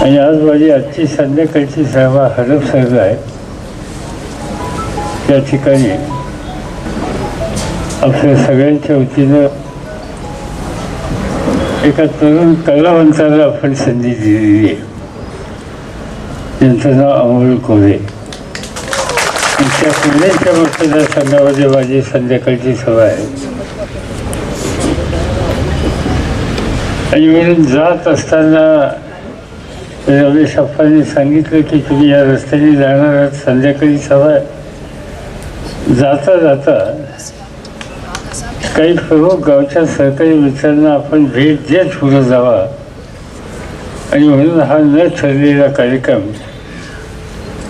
आणि आज माझी आजची संध्याकाळची सभा हडप सर्व आहे. त्या ठिकाणी आपल्या सगळ्यांच्या वतीनं एका तरुण कलावंताला आपण संधी दिलेली आहे. त्यांचं नाव अमोल कोरे. त्या पुण्याच्या मतदारसंघामध्ये माझी संध्याकाळची सभा आहे. आणि म्हणून जात असताना रमेश अप्पांनी सांगितलं की तुम्ही या रस्त्याने जाणार आहात. संध्याकाळी सभा जाता जाता काही प्रमुख गावच्या सहकारी मित्रांना आपण भेट देत पुढं जावा. आणि म्हणून हा न ठरलेला कार्यक्रम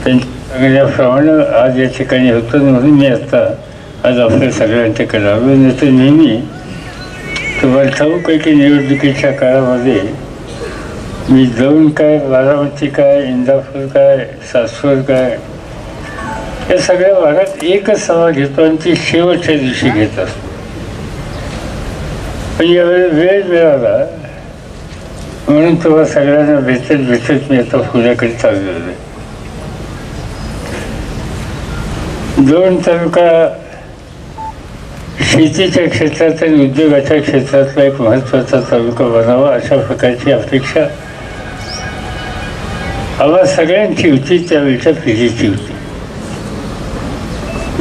त्यांच्याप्रमाणे आज या ठिकाणी होतो म्हणून मी आता आज आपल्या सगळ्यांच्याकडे आलो नाही तर नेहमी तुम्हाला ठाऊक आहे की निवडणुकीच्या काळामध्ये मी जाऊन काय बारामती काय इंदापूर काय सासवड काय या सगळ्या भागात एकच सभा घेतो आणि ती शेवटच्या दिवशी घेत असतो. पण यावेळी वेळ मिळाला म्हणून तेव्हा सगळ्यांना भेटत भेटत मी आता पुण्याकडे चाललेलो आहे. दोन तालुका शेतीच्या क्षेत्रात आणि उद्योगाच्या क्षेत्रातला एक महत्त्वाचा तालुका बनावा अशा प्रकारची अपेक्षा आम्हा सगळ्यांची होती त्यावेळच्या पिढीची होती.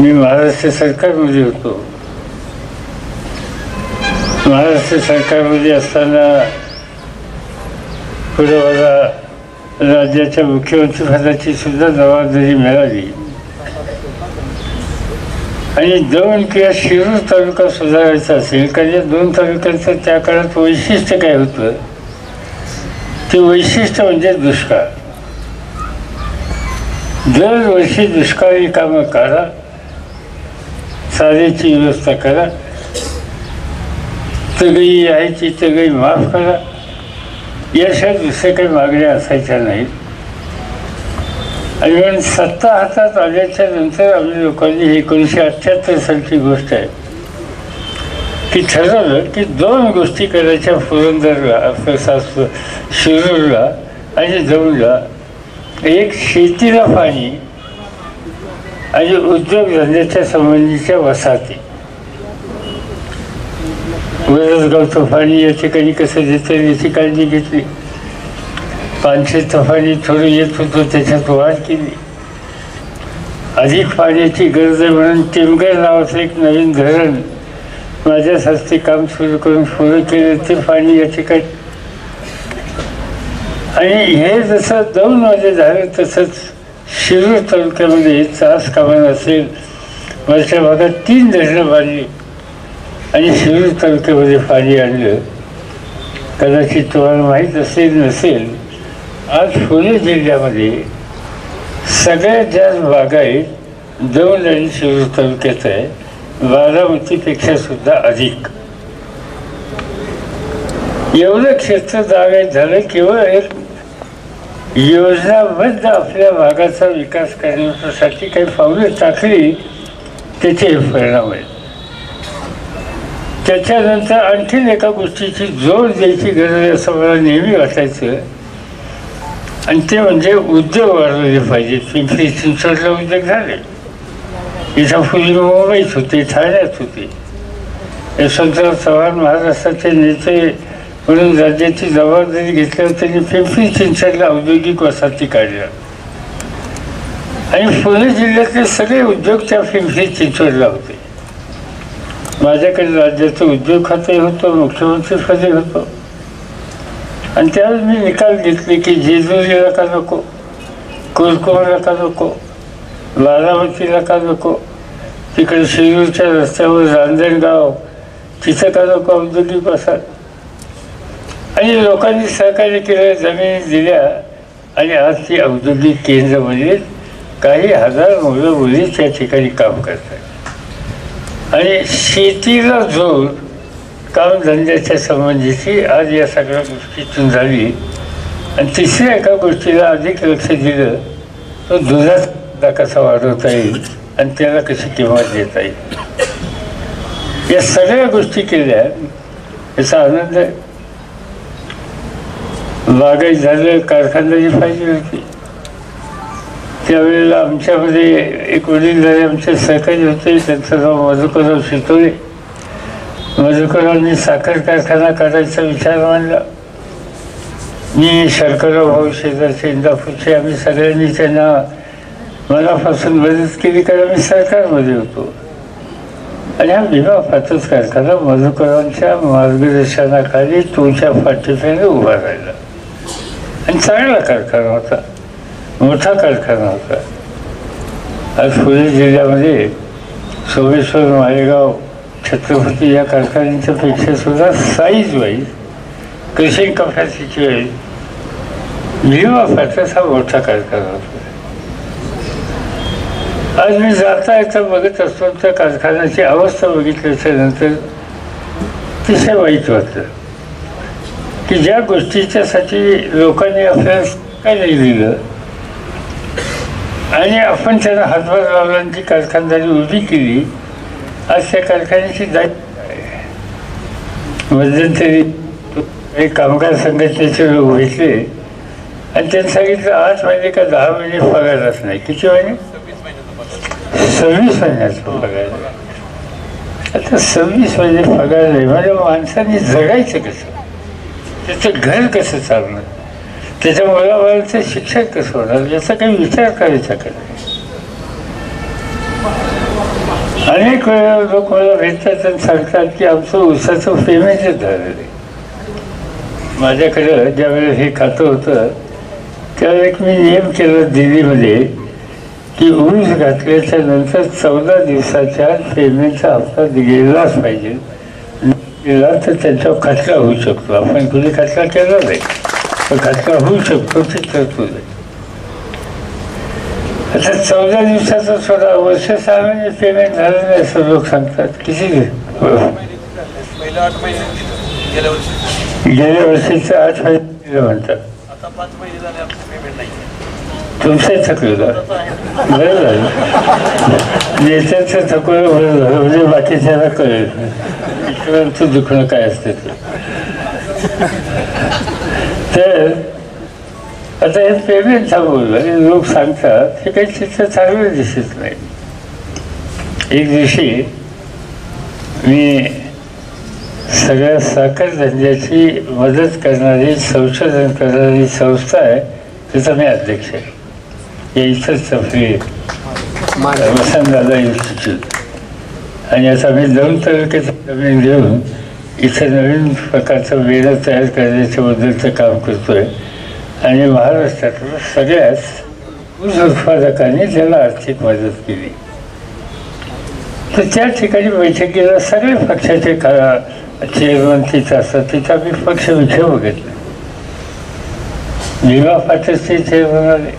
मी महाराष्ट्र सरकारमध्ये होतो. महाराष्ट्र सरकारमध्ये असताना पुढे मला राज्याच्या मुख्यमंत्री पदाची सुद्धा जबाबदारी मिळाली. आणि दोन किंवा शिरूर तालुका सुधारायचा असेल कारण या दोन तालुक्यांचं त्या काळात वैशिष्ट्य काय होतं? ते वैशिष्ट्य म्हणजे दुष्काळ. दरवर्षी दुष्काळी कामं करा चाऱ्याची व्यवस्था करा तगई यायची तगई माफ करा याशिवाय दुसऱ्या काही मागण्या असायच्या नाहीत आणि म्हणून सत्ता हातात आल्याच्यानंतर आपल्या लोकांनी एकोणीसशे अठ्ठ्याहत्तर सालची गोष्ट आहे की ठरवलं की दोन गोष्टी करायच्या पुरंदरला आपलं सासू शिरूरला आणि जवळला एक शेतीला पाणी आणि उद्योगधंद्याच्या संबंधीच्या वसाहती. वरसगावचं पाणी या ठिकाणी कसं देतं याची काळजी घेतली. पानशे पाणी थोडं येत होतं त्याच्यात वाढ केली. अधिक पाण्याची गरज आहे म्हणून टेमगर नावाचं एक नवीन धरण माझ्याच हस्ते काम सुरू करून सुरू केलं. ते पाणी या ठिकाणी आणि हे जसं दोन वाजे झालं तसंच शिरूर तालुक्यामध्ये चास कामान असेल. वरच्या भागात तीन धरणं बांधली आणि शिरूर तालुक्यामध्ये पाणी आणलं. कदाचित तुम्हाला माहीत असेल नसेल आज पुणे जिल्ह्यामध्ये सगळ्यात जास्त बागायत दौंड आणि शिरूर तालुक्यात आहे. बारामतीपेक्षा सुद्धा अधिक. एवढं क्षेत्र जागायत झालं केवळ एक योजनाबद्ध आपल्या भागाचा विकास करण्यासाठी काही पावले टाकली त्याचे हे परिणाम आहेत. त्याच्यानंतर आणखीन एका गोष्टीची जोर द्यायची गरज आहे असं मला नेहमी वाटायचं. आणि ते म्हणजे उद्योग वाढवले पाहिजेत पिंपरी चिंचवडला उद्योग झाले. इथं पूर्वी मुंबईत होते ठाण्यात होते. यशवंतराव चव्हाण महाराष्ट्राचे नेते म्हणून राज्याची जबाबदारी घेतल्यावर त्यांनी पिंपरी चिंचवडला औद्योगिक वसाहती काढल्या. आणि पुणे जिल्ह्यातले सगळे उद्योग त्या पिंपरी चिंचवडला होते. माझ्याकडे राज्याचं उद्योग खातंही होतं मुख्यमंत्रीपदही होतं. आणि त्यावेळेस मी निकाल घेतले की जेजुरीला का नको कुरकुमला का नको बारामतीला का नको तिकडे शिरूरच्या रस्त्यावर रांजणगाव तिथं का नको औद्योगिक वसाहत? आणि लोकांनी सहकार्य केलं जमिनी दिल्या आणि आज ती औद्योगिक केंद्र म्हणजे काही हजार मुलं मुली त्या ठिकाणी काम करतात. आणि शेतीला जोड कामधंद्याच्या संबंधीची आज या सगळ्या गोष्टीतून झाली. आणि तिसऱ्या एका गोष्टीला अधिक लक्ष दिलं तो दुधाचा कसा वाढवता येईल आणि त्याला कशी किंमत देता येईल. या सगळ्या गोष्टी केल्या याचा आनंद बागायत झालं कारखानदारी पाहिजे होती. त्यावेळेला आमच्यामध्ये एक वडील झाले आमचे सहकारी होते त्यांचं नाव मधुकरराव शितोळे. मधुकररावनी साखर कारखाना करायचा विचार मांडला. मी शंकरराव भाऊ शेजारचे इंदापूरचे आम्ही सगळ्यांनी त्यांना मनापासून मदत केली कारण आम्ही सरकारमध्ये होतो. आणि हा भीमा फातच कारखाना मधुकरांच्या मार्गदर्शनाखाली तुमच्या पाठीपेने उभा राहिला. आणि चांगला कारखाना होता. मोठा कारखाना होता. आज पुणे जिल्ह्यामध्ये सोमेश्वर मालेगाव छत्रपती या कारखान्यांच्या पेक्षा सुद्धा size wise crushing capacity wise Bhima factors हा मोठा कारखाना होता. आज मी जाता येता बघत असतो त्या कारखान्याची अवस्था बघितल्याच्या नंतर अतिशय वाईट वाटतं की ज्या गोष्टीच्यासाठी लोकांनी आपल्याला काय नाही दिलं आणि आपण त्यांना हातभार लावला आणि ती कारखानदारी उभी केली आज त्या कारखान्याची दायित्व आहे. मध्यंतरी एक कामगार संघटनेचे लोक भेटले आणि त्यांनी सांगितलं आठ महिने का दहा महिने पगारच नाही. किती महिने? सव्वीस महिन्याचा पगार आता सव्वीस महिने पगार नाही. म्हणजे माणसाने जगायचं कसं? त्याचं घर कसं चालणार? त्याच्या मुलाबाळांचं शिक्षण कसं होणार? याचा काही विचार करायचा का नाही अनेक वेळा लोक मला भेटतात आणि सांगतात की आमचं ऊसाचं पेमेंटच झालं आहे माझ्याकडं ज्यावेळेस हे खातं होतं त्यावेळेस एक मी नियम केला दिल्लीमध्ये की ऊस घातल्याच्या नंतर चौदा दिवसाच्या पेमेंटचा हप्ता गेलाच पाहिजे. गेला तर त्याच्यावर खटला होऊ शकतो. आपण कुणी खटला केला नाही. पण खटला होऊ शकतो ते तरतूद आहे आता चौदा दिवसाचा सोडा वर्ष सहा महिने पेमेंट झालं नाही असं लोक सांगतात. किती गेल्या वर्षीचं आठ महिने दिलं म्हणतात आता पाच महिने झाले आमचं पेमेंट नाही तुमचं थकलं बरं झालं नेत्याचं थकवलं बरं झालं म्हणजे बाकीच्याला कळेल इतरांचं दुखणं काय असतं तर आता हे पेमेंट थांबवलं आणि लोक सांगतात हे काही चित्र चांगलं दिसत नाही एक दिवशी मी सगळ्या साखर धंद्याची मदत करणारी संशोधन करणारी संस्था आहे तिचा मी अध्यक्ष आहे. या इथंच आपली वसंतदादा इन्स्टिट्यूट आणि आता मी दोन तालुक्याचं जमीन घेऊन इथं नवीन प्रकारचं वेळ तयार करण्याच्या बद्दलचं काम करतोय. आणि महाराष्ट्रातल्या सगळ्याच ऊस उत्पादकांनी त्याला आर्थिक मदत केली. तर त्या ठिकाणी बैठकीला सगळे पक्षाचे का चेअरमन तिथं असतात तिथं आम्ही पक्ष विषय बघितले. भीमा पाटीलचे चेअरमन आले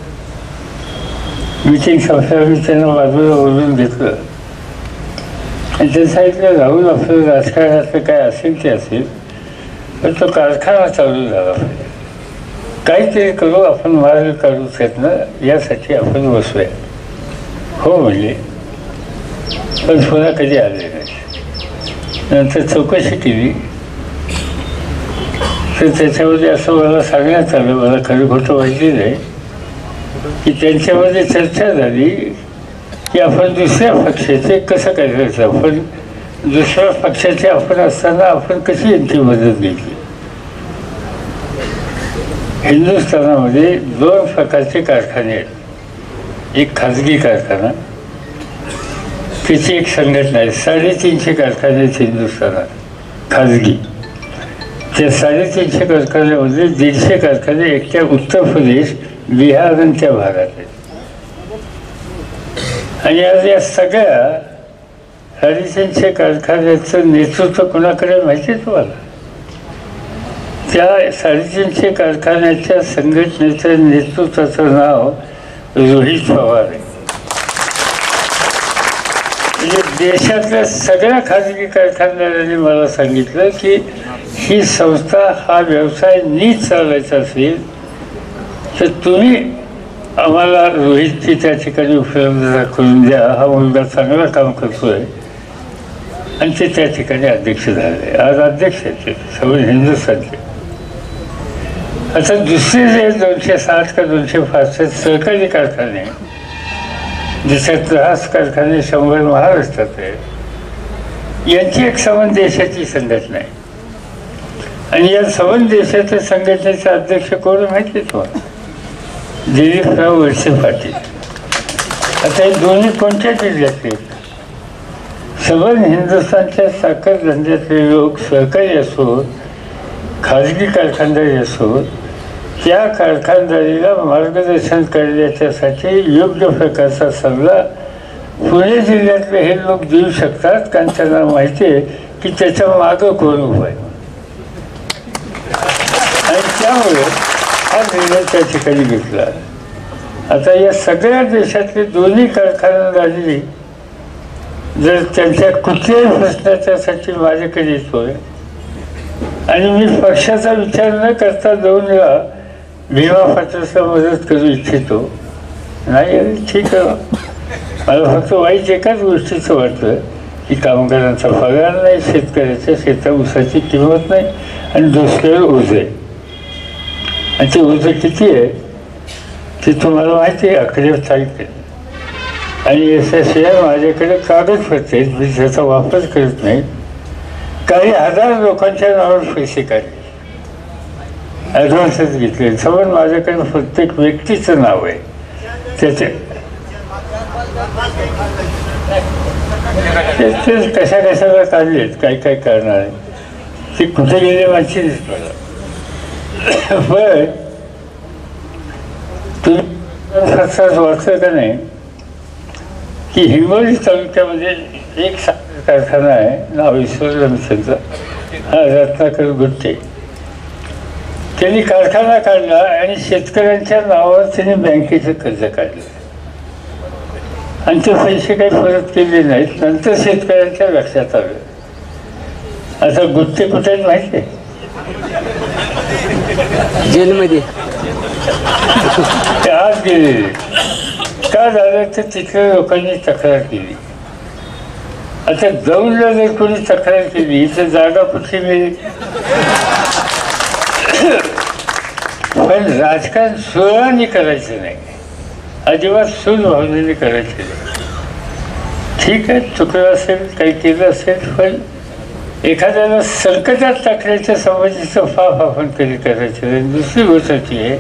मिटिंग संपल्यावर मी त्यांना बाजूला बोलून घेतलं. आणि त्यांनी सांगितलं राहुल आपलं राजकारणातलं काय असेल ते असेल पण तो कारखाना चालू झाला पाहिजे. काहीतरी करू आपण मार्ग काढू त्यातनं यासाठी आपण बसूया हो म्हणले पण पुन्हा कधी आले नाही. नंतर चौकशी केली. तर त्याच्यामध्ये असं मला सांगण्यात आलं मला खरं खोटं माहिती नाही. की त्यांच्यामध्ये चर्चा झाली की आपण दुसऱ्या पक्षाचे कसं काय करायचं? आपण दुसऱ्या पक्षाचे आपण असताना आपण कशी यांची मदत घेतली? हिंदुस्थानामध्ये दोन प्रकारचे कारखाने आहेत. एक खाजगी कारखाना त्याची एक संघटना आहे. साडेतीनशे कारखाने आहेत हिंदुस्थानात खाजगी. त्या साडेतीनशे कारखान्यामध्ये दीडशे कारखाने एकट्या उत्तर प्रदेश बिहार आणि त्या भागात आहेत आणि आज या सगळ्या हरिजनच्या कारखान्याचं नेतृत्व कोणाकडे माहिती आहे तुम्हाला? त्या हरिजनच्या कारखान्याच्या संघटनेच्या नेतृत्वाचं नाव रोहित पवार आहे. म्हणजे देशातल्या सगळ्या खाजगी कारखानदारांनी मला सांगितलं की ही संस्था हा व्यवसाय नीट चालायचा असेल तर तुम्ही आम्हाला रोहितची त्या ठिकाणी उपलब्धता करून द्या. हा मुलगा चांगला काम करतोय. आणि ते त्या ठिकाणी अध्यक्ष झाले. आज अध्यक्ष आहेत ते. सगळे हिंदुस्थानचे. आता दुसरे जे दोनशे सात का दोनशे पाच सहकारी कारखाने. ज्याच्यात त्रास कारखाने शंभर महाराष्ट्रात आहे यांची एक समान देशाची संघटना आहे आणि या सवन देशाच्या संघटनेचे अध्यक्ष कोण माहिती आहे तुम्हाला? दिलीपराव वळसे पाटील आता हे दोन्ही कोणत्या जिल्ह्यातले सबन हिंदुस्थानच्या साखर धंद्यातले लोक सहकारी असोत खाजगी कारखानदारी असोत त्या कारखानदारीला मार्गदर्शन करण्याच्यासाठी योग्य प्रकारचा सल्ला पुणे जिल्ह्यातले हे लोक देऊ शकतात कारण त्यांना माहिती आहे की त्याच्या मागं कोण उभं आहे. आणि त्यामुळे निर्णय त्या ठिकाणी घेतला. आता या सगळ्या देशातले दोन्ही कारखानदारी जर त्यांच्या कुठल्याही प्रश्नाच्यासाठी माझ्याकडे येतोय आणि मी पक्षाचा विचार न करता दोन वेळा भीमा पात्राचा मदत करू इच्छितो. नाही अरे ठीक आहे. मला फक्त वाईट एकाच गोष्टीचं वाटतं की कामगारांचा पगार नाही शेतकऱ्याच्या शेता ऊसाची किंमत नाही आणि दुसऱ्यावर ओझ आहे. आणि ती उंच किती आहे ती तुम्हाला माहिती आहे अकरा तारीख आहे आणि याच्याशिवाय माझ्याकडे कागदपत्रे आहेत मी त्याचा वापर करत नाही काही हजार लोकांच्या नावावर पैसे काढले ॲडव्हान्सच घेतले समज माझ्याकडे प्रत्येक व्यक्तीचं नाव आहे त्याचे तेच कशा कशाला काढलेत काय काय करणार आहे ते कुठे गेले माहिती नाही मला पण तुम्ही खर्चात वाचलं का नाही? की हिंगोली तालुक्यामध्ये म्हणजे एक साखर कारखाना आहे नाव विसरलं हा रत्नाकर गुट्टे त्यांनी कारखाना काढला आणि शेतकऱ्यांच्या नावावर त्यांनी बँकेचं कर्ज काढलं. आणि ते पैसे काही परत केले नाहीत नंतर शेतकऱ्यांच्या लक्षात आलं. आता गुत्ते कुठे माहिती आहे? जेलमध्ये. आज गेले. का झालं तर तिथल्या लोकांनी तक्रार केली. आता जाऊनला जर कोणी तक्रार केली तर जागा कुठली मिळेल? पण राजकारण सुळाने करायचं नाही. अजिबात सून भावनेने करायचं नाही. ठीक आहे चुकलं असेल काही केलं असेल पण एखाद्याला संकटात टाकण्याच्या समाजाचं फाफ आपण कधी करायचं नाही. दुसरी गोष्ट ती आहे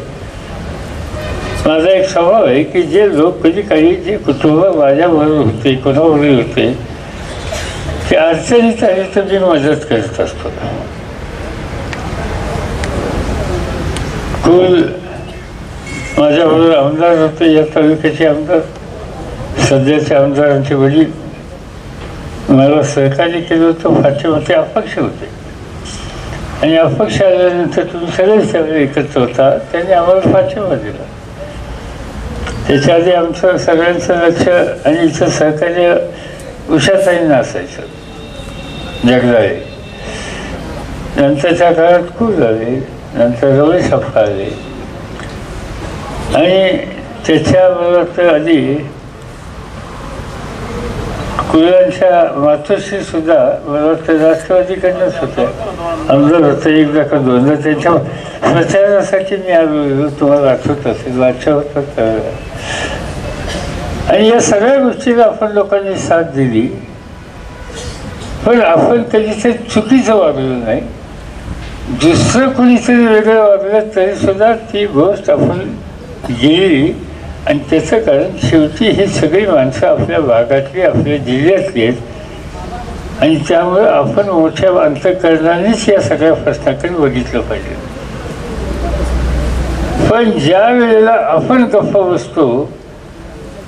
माझा एक स्वभाव आहे की जे लोक कधी काही जे कुटुंब माझ्याबरोबर होते कोणाबरोबर होते ते अडचणीत आली तर मी मदत करत असतो. कुल माझ्याबरोबर आमदार होते या तालुक्याचे आमदार सध्याचे आमदारांचे वडील मला सहकार्य केलं होतं फाटीमध्ये अपक्ष होते. आणि अपक्ष आल्यानंतर तुम्ही सगळेच सगळे एकत्र होता त्यांनी आम्हाला पाठिंबा दिला. त्याच्या आधी आमचं सगळ्यांचं लक्ष आणि इथं सहकार्य उषाताईंना असायचं जगदाळे. नंतरच्या काळात खूप झाले नंतर रवळी अप्पा आले. आणि त्याच्याबरोबर तर आधी कुलांच्या मातोश्री सुद्धा मला वाटतं राष्ट्रवादीकडनंच होत्या. आमदार होतं एकदा का दोनदा त्यांच्या प्रचारासाठी मी आलो तुम्हाला आठवत असेल वाचा होतात तर आणि या सगळ्या गोष्टीला आपण लोकांनी साथ दिली. पण आपण कधीतरी चुकीचं वागलो नाही. दुसरं कुणीतरी वेगळं वागलं तरी सुद्धा ती गोष्ट आपण गेली. आणि त्याचं कारण शेवटी ही सगळी माणसं आपल्या भागातली आपल्या जिल्ह्यातली आहेत. आणि त्यामुळे आपण मोठ्या अंतकरणानेच या सगळ्या प्रश्नाकडे बघितलं पाहिजे. पण ज्या वेळेला आपण गप्पा बसतो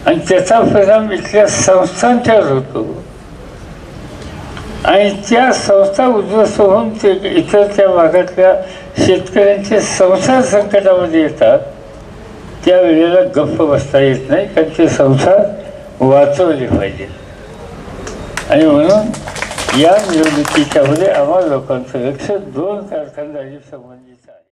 आणि त्याचा परिणाम इथल्या संस्थांच्यावर होतो आणि त्या संस्था उद्ध्वस्त होऊन ते इतर त्या भागातल्या शेतकऱ्यांचे संसार संकटामध्ये येतात त्या वेळेला गप्प बसता येत नाही कारण ते संसार वाचवले पाहिजे. आणि म्हणून या निवडणुकीच्यामध्ये आम्हा लोकांचं लक्ष दोन कारखानदारी संबंधित